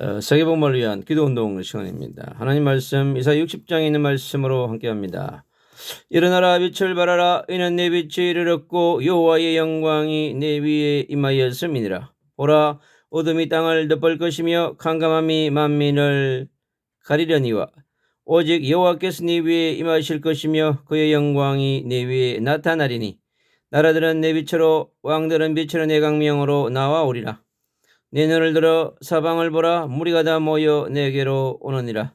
어, 세계복음을 위한 기도운동 시간입니다. 하나님 말씀 이사 60장에 있는 말씀으로 함께합니다. 일어나라 빛을 발하라 이는 내 빛이 이르렀고 여호와의 영광이 내 위에 임하였음이니라. 보라 어둠이 땅을 덮을 것이며 캄캄함이 만민을 가리려니와 오직 여호와께서 네 위에 임하실 것이며 그의 영광이 내 위에 나타나리니 나라들은 내 빛으로 왕들은 빛으로 내 강명으로 나와오리라. 내 눈을 들어 사방을 보라 무리가 다 모여 내게로 오느니라.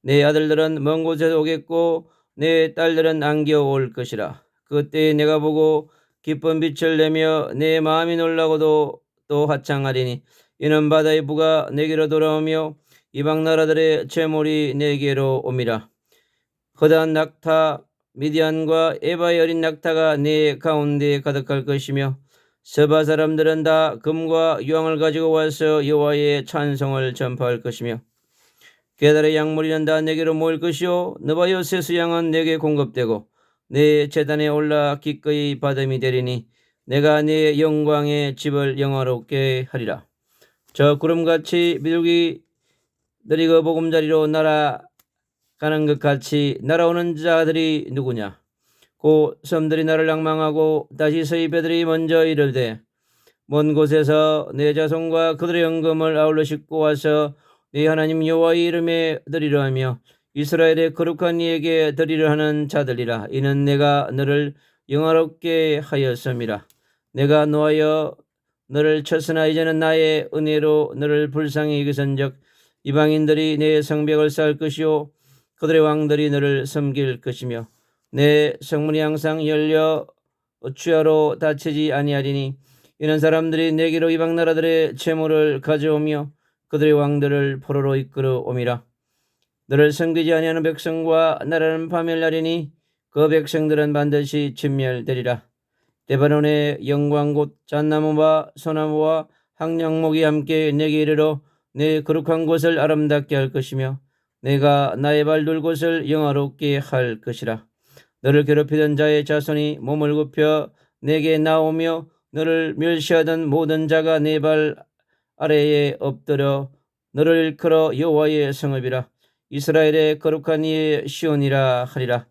내 아들들은 먼 곳에서 오겠고 내 딸들은 안겨올 것이라. 그때 내가 보고 기쁜 빛을 내며 내 마음이 놀라고도 또 화창하리니 이는 바다의 부가 내게로 돌아오며 이방 나라들의 재물이 내게로 옴이라. 허다한 낙타 미디안과 에바의 어린 낙타가 내 가운데 가득할 것이며 서바 사람들은 다 금과 유황을 가지고 와서 여호와의 찬송을 전파할 것이며 게달의 약물이는 다 내게로 모일 것이요 느바요 세 수양은 내게 공급되고 내 재단에 올라 기꺼이 받음이 되리니 내가 내 영광의 집을 영화롭게 하리라. 저 구름같이 비둘기들이 그 보금자리로 날아가는 것 같이 날아오는 자들이 누구냐? 고 섬들이 나를 낭망하고 다시 서입배들이 먼저 이르되 먼 곳에서 내 자손과 그들의 연금을 아울러 싣고 와서 네 하나님 여호와의 이름에 드리려 하며 이스라엘의 거룩한 이에게 드리려 하는 자들이라. 이는 내가 너를 영화롭게 하였음이라. 내가 노하여 너를 쳤으나 이제는 나의 은혜로 너를 불쌍히 여기선즉 이방인들이 내 성벽을 쌓을 것이요 그들의 왕들이 너를 섬길 것이며 내 성문이 항상 열려 취하로 닫히지 아니하리니 이런 사람들이 내게로 이방 나라들의 재물을 가져오며 그들의 왕들을 포로로 이끌어 옴이라. 너를 섬기지 아니하는 백성과 나라는 파멸나리니 그 백성들은 반드시 진멸되리라. 대바논의 영광 곧 잣나무와 소나무와 항량목이 함께 내게 이르러 내 거룩한 곳을 아름답게 할 것이며 내가 나의 발 둘 곳을 영화롭게 할 것이라 너를 괴롭히던 자의 자손이 몸을 굽혀 내게 나오며 너를 멸시하던 모든 자가 내발 아래에 엎드려 너를 일컬어 여호와의 성읍이라. 이스라엘의 거룩한 이의 시온이라 하리라.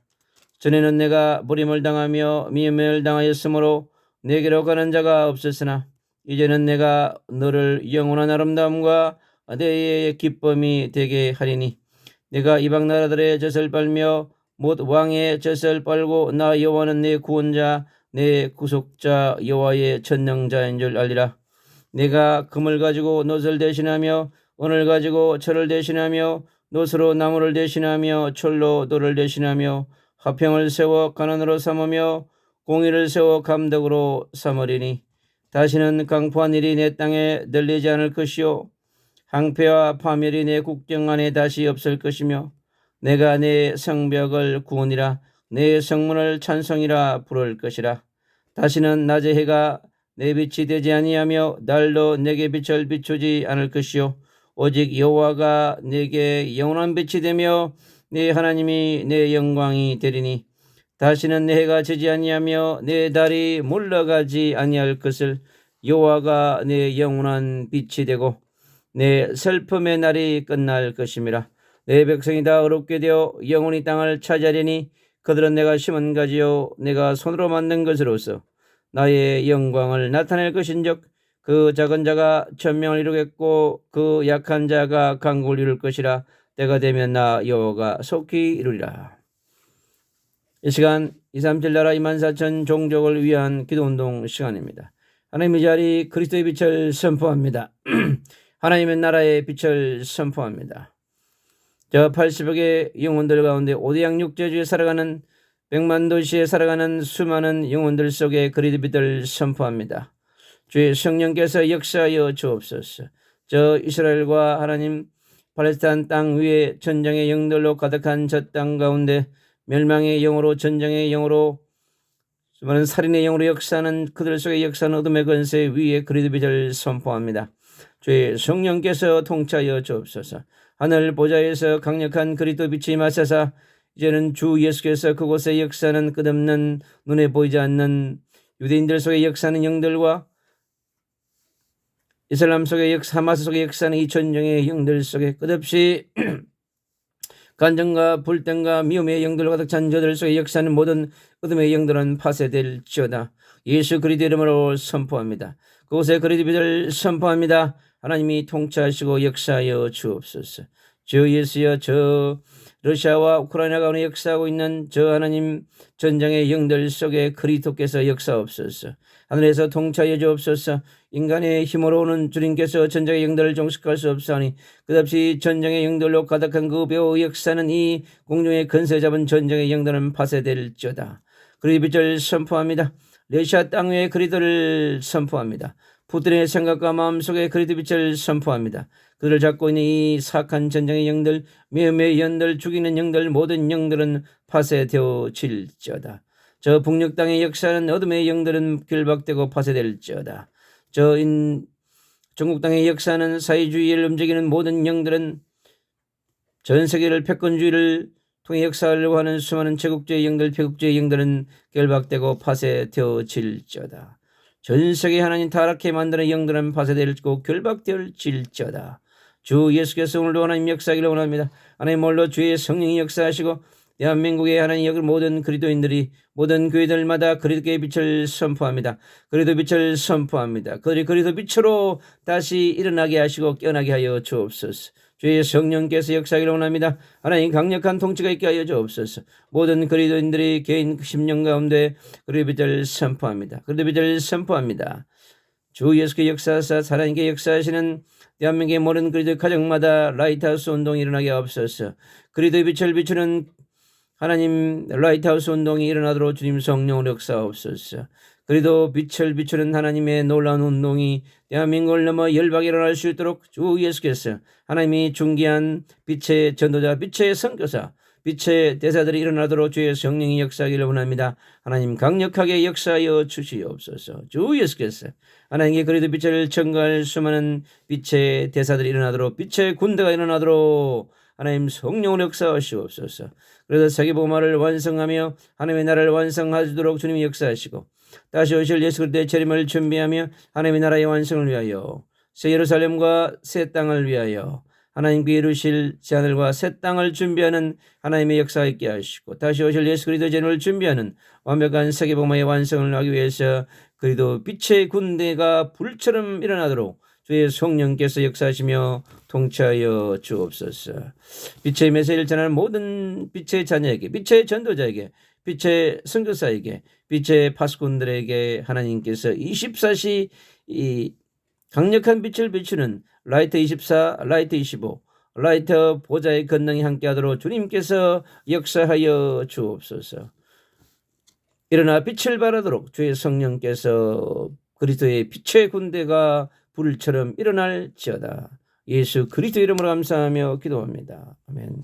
전에는 내가 무림을 당하며 미움을 당하였으므로 내게로 가는 자가 없었으나 이제는 내가 너를 영원한 아름다움과 내 기쁨이 되게 하리니 내가 이방 나라들의 젖을 빨며 못 왕의 젖을 빨고 나 여호와는 내 구원자 내 구속자 여호와의 전능자인 줄 알리라. 내가 금을 가지고 놋을 대신하며 은을 가지고 철을 대신하며 놋으로 나무를 대신하며 철로 돌을 대신하며 화평을 세워 가난으로 삼으며 공의를 세워 감독으로 삼으리니 다시는 강포한 일이 내 땅에 들리지 않을 것이요. 항폐와 파멸이 내 국경 안에 다시 없을 것이며 내가 내 성벽을 구원이라 내 성문을 찬송이라 부를 것이라. 다시는 낮의 해가 내 빛이 되지 아니하며 달도 내게 빛을 비추지 않을 것이요. 오직 여호와가 내게 영원한 빛이 되며 내 하나님이 내 영광이 되리니. 다시는 내 해가 지지 아니하며 내 달이 물러가지 아니할 것을 여호와가 내 영원한 빛이 되고 내 슬픔의 날이 끝날 것임이라 내 백성이 다 어렵게 되어 영원히 땅을 차지하리니 그들은 내가 심은 가지요 내가 손으로 만든 것으로서 나의 영광을 나타낼 것인즉 그 작은 자가 천명을 이루겠고 그 약한 자가 강국을 이룰 것이라 때가 되면 나 여호와가 속히 이루리라. 이 시간 2, 3, 7 나라 2만 4천 종족을 위한 기도운동 시간입니다. 하나님의 자리 그리스도의 빛을 선포합니다. 하나님의 나라의 빛을 선포합니다. 저 80억의 영혼들 가운데 오대양 육제주에 살아가는 백만 도시에 살아가는 수많은 영혼들 속에 그리스도의 빛을 선포합니다. 주의 성령께서 역사하여 주옵소서. 저 이스라엘과 하나님 팔레스타인 땅 위에 전쟁의 영들로 가득한 저 땅 가운데 멸망의 영으로 전쟁의 영으로 수많은 살인의 영으로 역사하는 그들 속에 역사하는 어둠의 건세 위에 그리스도 빛을 선포합니다. 주의 성령께서 통치하여 주옵소서. 하늘 보좌에서 강력한 그리스도 빛이 마사사 이제는 주 예수께서 그곳에 역사하는 끝없는 눈에 보이지 않는 유대인들 속에 역사하는 영들과 이슬람 속의 역사, 하마스 속의 역사는 이 전쟁의 영들 속에 끝없이 간정과 불땡과 미움의 영들로 가득 찬 저들 속의 역사는 모든 어둠의 영들은 파쇄될지어다. 예수 그리스도 이름으로 선포합니다. 그곳에 그리스도를 선포합니다. 하나님이 통치하시고 역사하여 주옵소서. 저 예수여 저 러시아와 우크라이나 가운데 역사하고 있는 저 하나님 전쟁의 영들 속에 그리스도께서 역사옵소서. 하늘에서 통치하여 주옵소서. 인간의 힘으로 오는 주님께서 전쟁의 영들을 종식할 수 없사오니 끝없이 전쟁의 영들로 가득한 그 배우 역사는 이 공중의 근세 잡은 전쟁의 영들은 파쇄될지어다. 빛을 선포합니다. 러시아 땅 위에 그리스도를 선포합니다. 푸틴의 생각과 마음속에 그리스도 빛을 선포합니다. 그들을 잡고 있는 이 사악한 전쟁의 영들, 매매의 영들, 죽이는 영들, 모든 영들은 파쇄되어질지어다. 저 북녘 땅의 역사는 어둠의 영들은 결박되고 파쇄될지어다. 저 인, 중국 땅의 역사는 사회주의를 움직이는 모든 영들은 전 세계를 패권주의를 통해 역사하려고 하는 수많은 제국주의 영들, 배국주의 영들은 결박되고 파쇄되어질지어다. 전 세계 하나님 타락해 만드는 영들은 파쇄될고 결박되어질지어다. 주 예수께서 오늘도 하나님 역사하기를 원합니다. 하나님 홀로 주의 성령이 역사하시고 대한민국의 하나님 여기 모든 그리도인들이 모든 교회들마다 그리도의 빛을 선포합니다. 그리도 빛을 선포합니다. 그들이 그리도 빛으로 다시 일어나게 하시고 깨어나게 하여 주옵소서. 주의 성령께서 역사하기를 원합니다. 하나님 강력한 통치가 있게 하여 주옵소서. 모든 그리도인들이 개인 심령 가운데 그리도 빛을 선포합니다. 그리도 빛을 선포합니다. 주 예수께 역사하사 하나님께 역사하시는 대한민국의 모든 그리도 가정마다 라이트하우스 운동이 일어나게 하옵소서. 그리도의 빛을 비추는 하나님 라이트하우스 운동이 일어나도록 주님 성령으로 역사옵소서. 그래도 빛을 비추는 하나님의 놀라운 운동이 대한민국을 넘어 열방에 일어날 수 있도록 주 예수께서 하나님이 중기한 빛의 전도자, 빛의 선교사, 빛의 대사들이 일어나도록 주의 성령이 역사하기를 원합니다. 하나님 강력하게 역사하여 주시옵소서. 주 예수께서 하나님께 그래도 빛을 청구할 수많은 빛의 대사들이 일어나도록 빛의 군대가 일어나도록 하나님 성령으로 역사하시옵소서. 그래서 세계복음화를 완성하며 하나님의 나라를 완성하도록 주님이 역사하시고 다시 오실 예수 그리스도의 재림을 준비하며 하나님의 나라의 완성을 위하여 새 예루살렘과 새 땅을 위하여 하나님께 이루실 새 하늘과 새 땅을 준비하는 하나님의 역사 있게 하시고 다시 오실 예수 그리스도의 재림을 준비하는 완벽한 세계 복음화의 완성을 하기 위해서 그리도 빛의 군대가 불처럼 일어나도록 주의 성령께서 역사하시며 통치하여 주옵소서. 빛의 메시지를 전하는 모든 빛의 자녀에게, 빛의 전도자에게, 빛의 선교사에게, 빛의 파수꾼들에게 하나님께서 24시 이 강력한 빛을 비추는 라이트 24, 라이트 25, 라이트 보좌의 건능이 함께하도록 주님께서 역사하여 주옵소서. 일어나 빛을 발하도록 주의 성령께서 그리스도의 빛의 군대가 불처럼 일어날지어다. 예수 그리스도 이름으로 감사하며 기도합니다. 아멘.